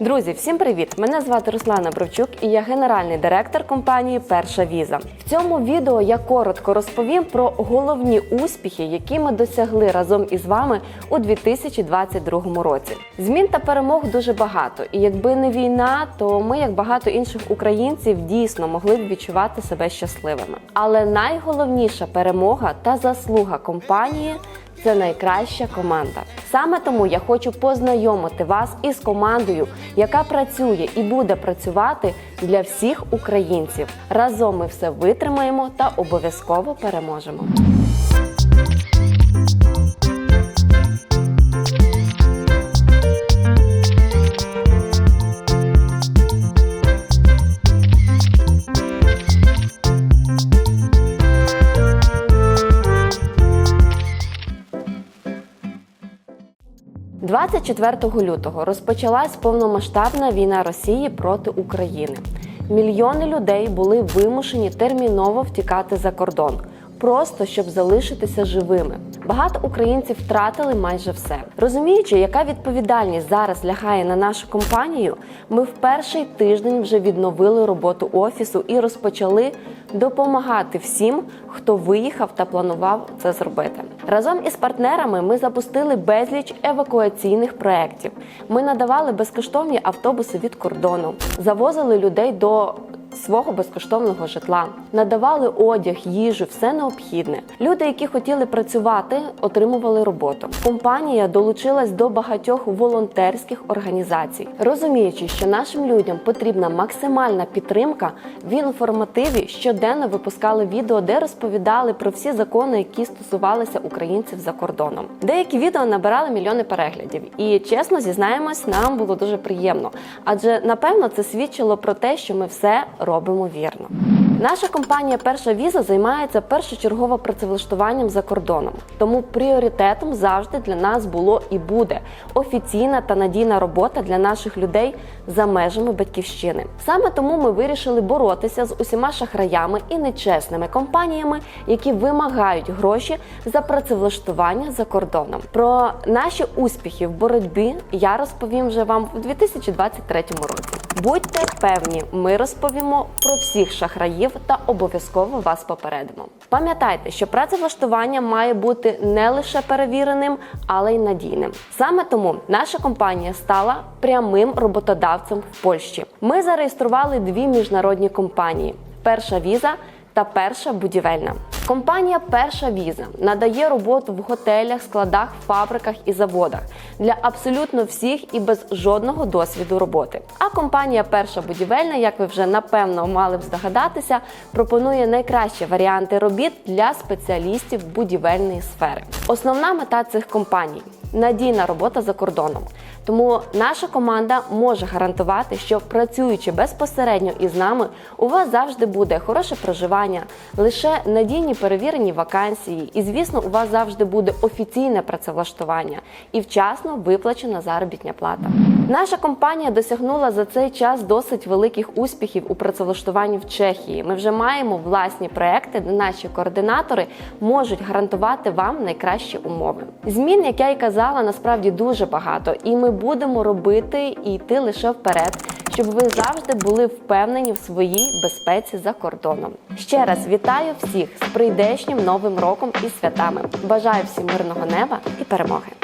Друзі, всім привіт! Мене звати Руслана Бровчук і я генеральний директор компанії Перша віза. В цьому відео я коротко розповім про головні успіхи, які ми досягли разом із вами у 2022 році. Змін та перемог дуже багато, і якби не війна, то ми, як багато інших українців, дійсно могли б відчувати себе щасливими. Але найголовніша перемога та заслуга компанії це найкраща команда. Саме тому я хочу познайомити вас із командою, яка працює і буде працювати для всіх українців. Разом ми все витримаємо та обов'язково переможемо. – 24 лютого розпочалась повномасштабна війна Росії проти України. Мільйони людей були вимушені терміново втікати за кордон, просто щоб залишитися живими. Багато українців втратили майже все. Розуміючи, яка відповідальність зараз лягає на нашу компанію, ми в перший тиждень вже відновили роботу офісу і розпочали допомагати всім, хто виїхав та планував це зробити. Разом із партнерами ми запустили безліч евакуаційних проєктів. Ми надавали безкоштовні автобуси від кордону, завозили людей до свого безкоштовного житла, надавали одяг, їжу, все необхідне. Люди, які хотіли працювати, отримували роботу. Компанія долучилась до багатьох волонтерських організацій, розуміючи, що нашим людям потрібна максимальна підтримка. В інформативі щоденно випускали відео, де розповідали про всі закони, які стосувалися українців за кордоном. Деякі відео набирали мільйони переглядів, і чесно зізнаємось, нам було дуже приємно, адже напевно це свідчило про те, що ми все робимо вірно. Наша компанія Перша віза займається першочергово працевлаштуванням за кордоном. Тому пріоритетом завжди для нас було і буде офіційна та надійна робота для наших людей за межами батьківщини. Саме тому ми вирішили боротися з усіма шахраями і нечесними компаніями, які вимагають гроші за працевлаштування за кордоном. Про наші успіхи в боротьбі я розповім вже вам у 2023 році. Будьте певні, ми розповімо про всіх шахраїв та обов'язково вас попередимо. Пам'ятайте, що працевлаштування має бути не лише перевіреним, але й надійним. Саме тому наша компанія стала прямим роботодавцем в Польщі. Ми зареєстрували дві міжнародні компанії: перша віза та перша будівельна. Компанія Перша віза надає роботу в готелях, складах, фабриках і заводах для абсолютно всіх і без жодного досвіду роботи. А компанія Перша будівельна, як ви вже напевно мали б здогадатися, пропонує найкращі варіанти робіт для спеціалістів будівельної сфери. Основна мета цих компаній надійна робота за кордоном. Тому наша команда може гарантувати, що працюючи безпосередньо із нами, у вас завжди буде хороше проживання, лише надійні перевірені вакансії, і, звісно, у вас завжди буде офіційне працевлаштування і вчасно виплачена заробітня плата. Наша компанія досягнула за цей час досить великих успіхів у працевлаштуванні в Чехії. Ми вже маємо власні проекти, де наші координатори можуть гарантувати вам найкращі умови. Змін, як я й казала, насправді дуже багато, і ми будемо робити і йти лише вперед, щоб ви завжди були впевнені в своїй безпеці за кордоном. Ще раз вітаю всіх з прийдешнім новим роком і святами. Бажаю всім мирного неба і перемоги!